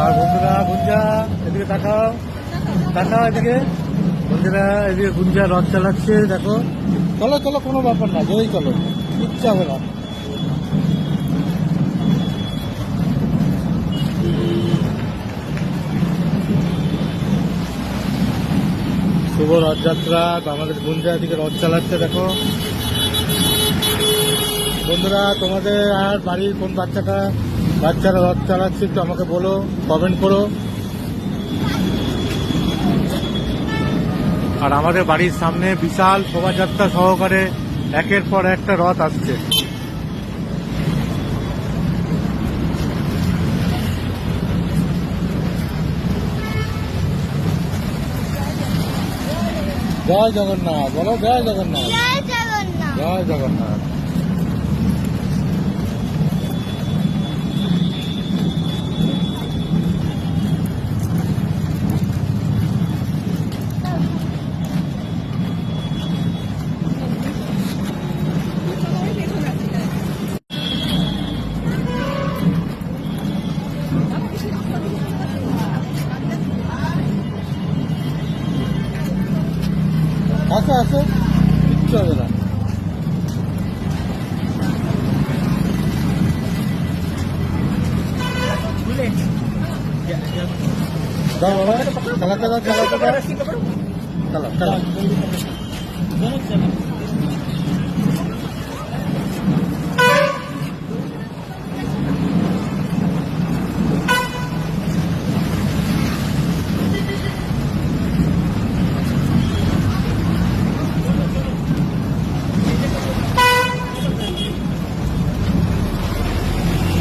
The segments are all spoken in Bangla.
আর বন্ধুরা, গুঞ্জা, এদিকে তাকাও। তাকাও এদিকে। বন্ধুরা, এদিকে গুঞ্জা রথ চালাচ্ছে, দেখো। চলো চলো, কোনো ব্যাপার না জয়ই চলো। কিচ্ছু হবে না শুভ রথযাত্রা আমাদের গুঞ্জা এদিকে রথ চালাচ্ছে, দেখো। বন্ধুরা, তোমাদের আর বাড়ির কোন বাচ্চাটা বাচ্চারা রথ চালাচ্ছে একটু আমাকে বলো কমেন্ট করো। আর আমাদের বাড়ির সামনে বিশাল শোভাযাত্রা সহকারে একের পর একটা রথ আসছে। জয় জগন্নাথ বলো জয় জগন্নাথ। জয় জগন্নাথ। জয় জগন্নাথ আসো আসো কিচ্ছু হবে না দাও বাবা চালাতে দাও চালাতে দাও চালা চালা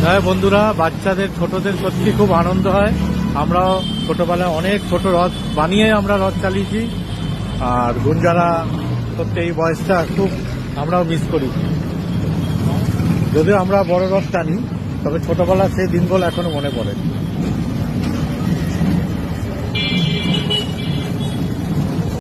হ্যাঁ বন্ধুরা, বাচ্চাদের, ছোটদের সত্যি খুব আনন্দ হয়। আমরাও ছোটবেলায় অনেক ছোট রথ বানিয়ে আমরা রথ চালিয়েছি। আর গুঞ্জারা সত্যি এই বয়সটা খুব আমরাও মিস করি। যদিও আমরা বড় রথ টানি, তবে ছোটবেলা সেই দিনগুলো এখনও মনে পড়ে।